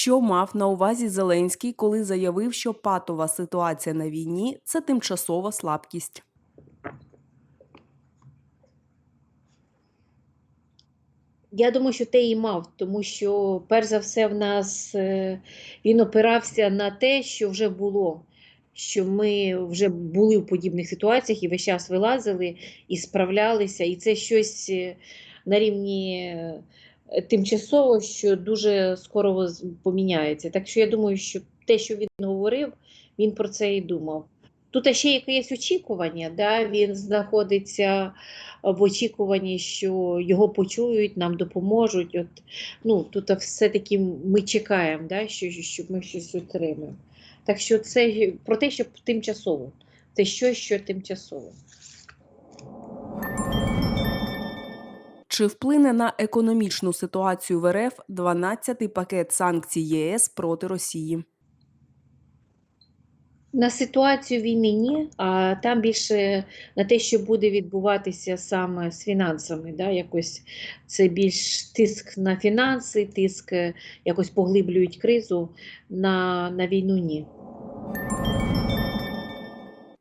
Що мав на увазі Зеленський, коли заявив, що патова ситуація на війні це тимчасова слабкість? Я думаю, що те і мав, тому що, перш за все, в нас е, він опирався на те, що вже було, що ми вже були в подібних ситуаціях і весь час вилазили і справлялися, і це щось е, на рівні е, тимчасово, що дуже скоро поміняється. Так що я думаю, що те, що він говорив, він про це і думав. Тут ще якесь очікування, да? він знаходиться в очікуванні, що його почують, нам допоможуть. От, ну, тут все-таки ми чекаємо, да, що, що ми щось отримаємо. Так що це про те, що тимчасово. Це щось, що тимчасово. Чи вплине на економічну ситуацію в РФ 12-й пакет санкцій ЄС проти Росії? На ситуацію війни ні, а там більше на те, що буде відбуватися саме з фінансами. Да? Якось це більш тиск на фінанси, тиск е, якось поглиблюють кризу на, на війну ні.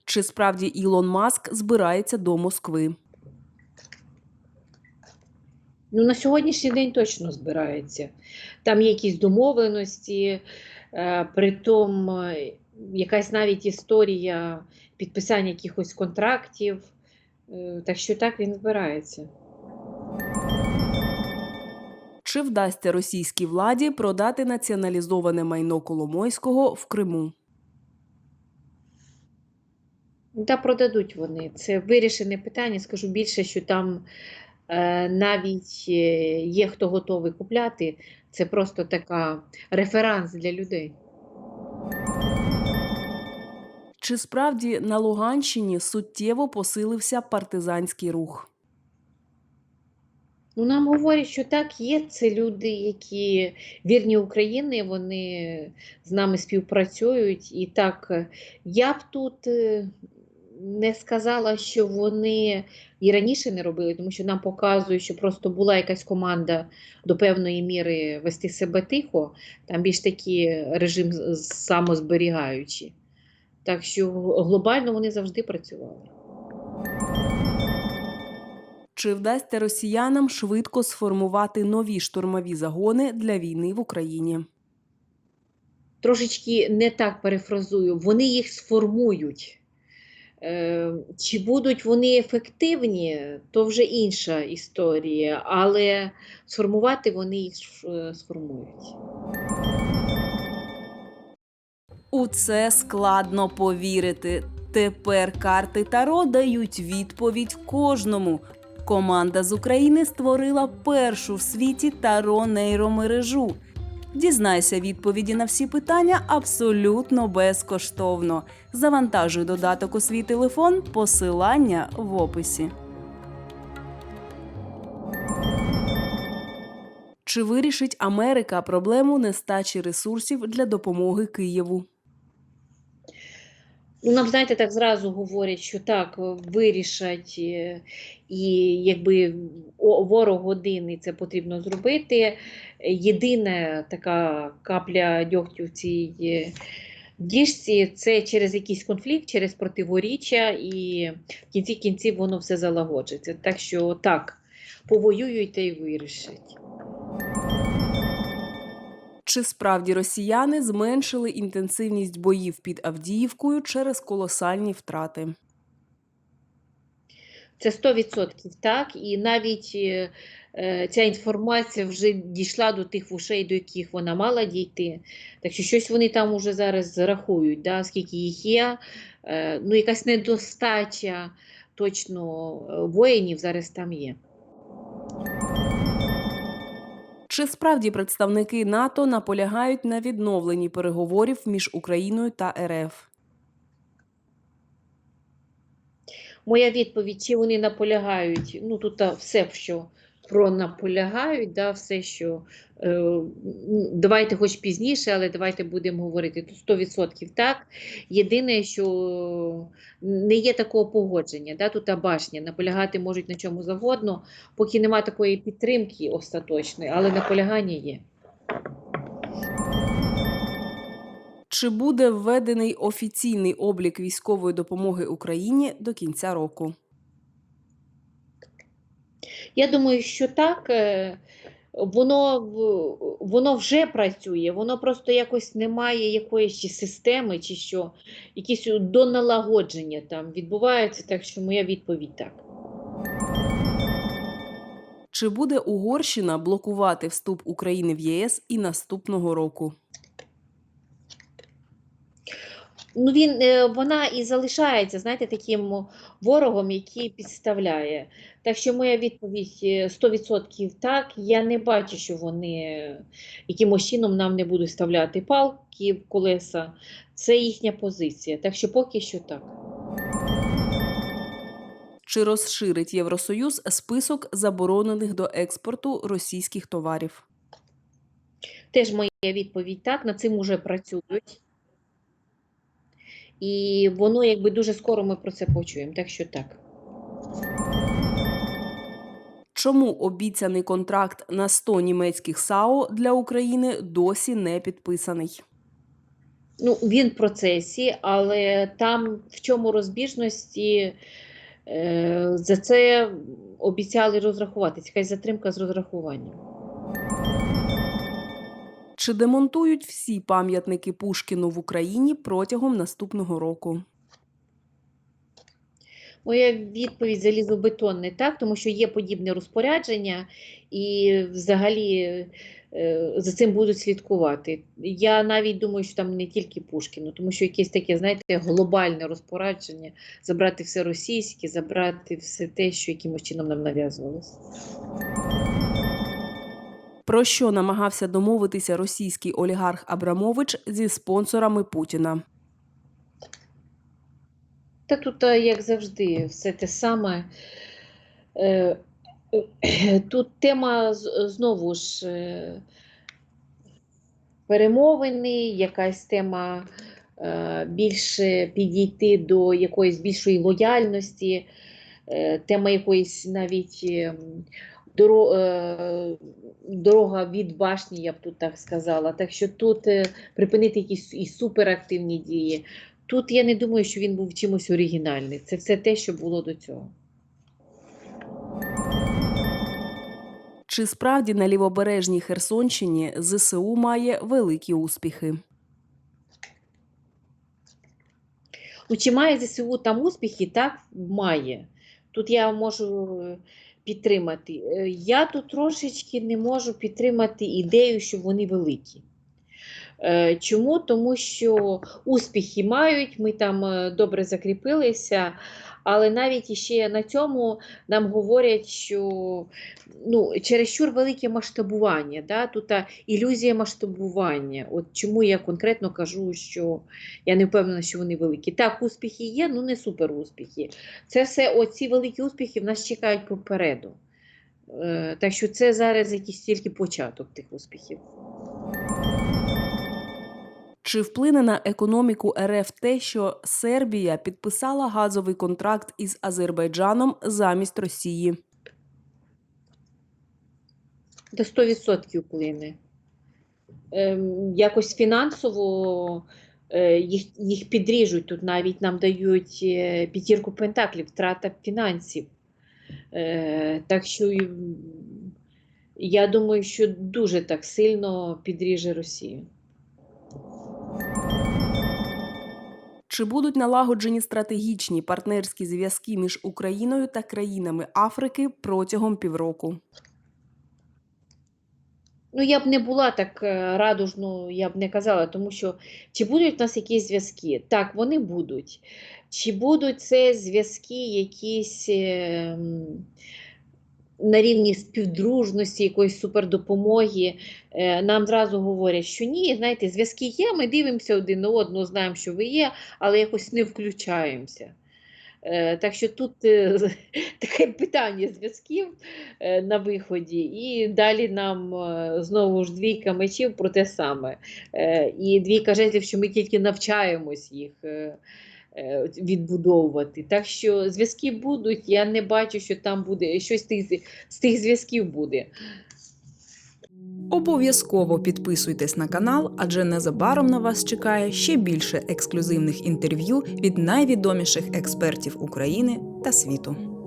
Чи справді Ілон Маск збирається до Москви? Ну, на сьогоднішній день точно збирається. Там є якісь домовленості, е, притом е, якась навіть історія підписання якихось контрактів. Е, Так що так він збирається. Чи вдасться російській владі продати націоналізоване майно Коломойського в Криму? Та продадуть вони. Це вирішене питання. Скажу більше, що там навіть е, є хто готовий купляти. Це просто така реферанс для людей. Чи справді на Луганщині суттєво посилився партизанський рух? Ну, нам говорять, що так, є це люди, які вірні України, вони з нами співпрацюють. І так, е, я б тут е, не сказала, що вони і раніше не робили, тому що нам показують, що просто була якась команда до певної міри вести себе тихо, там більш такий режим самозберігаючий. Так що глобально вони завжди працювали. Чи вдасться росіянам швидко сформувати нові штурмові загони для війни в Україні? трошечки не так перефразую, вони їх сформують. Е, Чи будуть вони ефективні, то вже інша історія, але сформувати вони їх е, сформують. У це складно повірити. Тепер карти Таро дають відповідь кожному. Команда з України створила першу в світі Таро нейромережу. Дізнайся відповіді на всі питання абсолютно безкоштовно. Завантажуй додаток у свій телефон, посилання в описі. Чи вирішить Америка проблему нестачі ресурсів для допомоги Києву? Ну, нам, знаєте, так зразу говорять, що так, вирішать, е, і якби ворог один, і це потрібно зробити. Єдина така капля дьогтю в цій е, діжці це через якийсь конфлікт, через противоріччя, і в кінці кінців воно все залагоджиться. Так що так, повоюють та й вирішать. Чи справді росіяни зменшили інтенсивність боїв під Авдіївкою через колосальні втрати? Це 100% так, і навіть е, е, ця інформація вже дійшла до тих вушей, до яких вона мала дійти. Так що щось вони там уже зараз зарахують, да, скільки їх є. Е, ну, якась недостача точно е, воїнів зараз там є. Чи справді представники НАТО наполягають на відновленні переговорів між Україною та РФ? Моя відповідь, чи вони наполягають, ну тут все, що про наполягають, да, все, що е, давайте хоч пізніше, але давайте будемо говорити, то 100% так. Єдине, що не є такого погодження, да, тут та башня, наполягати можуть на чому завгодно, поки нема такої підтримки остаточної, але наполягання є. Чи буде введений офіційний облік військової допомоги Україні до кінця року? Я думаю, що так. е, Воно, воно вже працює, воно просто якось не має якоїсь системи, чи що, якісь доналагодження там відбуваються, так що моя відповідь так. Чи буде Угорщина блокувати вступ України в ЄС і наступного року? Ну, він, е, вона і залишається, знаєте, таким ворогом, який підставляє. Так що моя відповідь е, 100% так. Я не бачу, що вони е, якимось чином нам не будуть вставляти палки в колеса. Це їхня позиція. Так що поки що так. Чи розширить Євросоюз список заборонених до експорту російських товарів? Теж моя відповідь так, над цим уже працюють. І воно якби дуже скоро ми про це почуємо. Так що так. Чому обіцяний контракт на 100 німецьких САУ для України досі не підписаний? Ну, він в процесі, але там в чому розбіжності е, за це обіцяли розрахуватися. Якась затримка з розрахуванням. Чи демонтують всі пам'ятники Пушкіну в Україні протягом наступного року? Моя відповідь залізобетонне так, тому що є подібне розпорядження, і взагалі е, за цим будуть слідкувати. Я навіть думаю, що там не тільки Пушкіну, тому що якесь таке, знаєте, глобальне розпорядження забрати все російське, забрати все те, що якимось чином нам нав'язувалося. Про що намагався домовитися російський олігарх Абрамович зі спонсорами Путіна? Та тут, як завжди, все те саме. Е, е, Тут тема знову ж е, перемовини, якась тема е, більше підійти до якоїсь більшої лояльності, е, тема якоїсь навіть ем, е, дорога від башні, я б тут так сказала. Так що тут е, припинити якісь і суперактивні дії. Тут я не думаю, що він був чимось оригінальний. Це все те, що було до цього. Чи справді на лівобережній Херсонщині ЗСУ має великі успіхи? Ну, чи має ЗСУ там успіхи? Так, має. Тут я можу е, підтримати. Е, Я тут трошечки не можу підтримати ідею, що вони великі. Е, Чому? Тому що успіхи мають, ми там е, добре закріпилися, але навіть іще на цьому нам говорять, що ну, чересчур велике масштабування, да? тут ілюзія масштабування. От чому я конкретно кажу, що я не впевнена, що вони великі. Так, успіхи є, ну не супер успіхи. Це все, оці великі успіхи в нас чекають попереду. Е, так що це зараз якийсь тільки початок тих успіхів. Чи вплине на економіку РФ те, що Сербія підписала газовий контракт із Азербайджаном замість Росії? До 100% вплине. Ем, якось фінансово е, їх, їх підріжуть. Тут навіть нам дають е, п'ятірку пентаклів, втрата фінансів. Е, так що я думаю, що дуже так сильно підріже Росію. Чи будуть налагоджені стратегічні партнерські зв'язки між Україною та країнами Африки протягом півроку? Ну, я б не була так е, радужно, я б не казала, тому що чи будуть в нас якісь зв'язки? Так, вони будуть. Чи будуть це зв'язки якісь е, м, на рівні співдружності, якоїсь супердопомоги? Е, Нам зразу говорять, що ні, знаєте, зв'язки є, ми дивимося один на одного, знаємо, що ви є, але якось не включаємося. Е, Так що тут е, таке питання зв'язків на виході, і далі нам знову ж двійка мечів про те саме. І двійка жезлів, що ми тільки навчаємось їх відбудовувати. Так що зв'язки будуть, я не бачу, що там буде щось з тих, з тих зв'язків буде. Обов'язково підписуйтесь на канал, адже незабаром на вас чекає ще більше ексклюзивних інтерв'ю від найвідоміших експертів України та світу.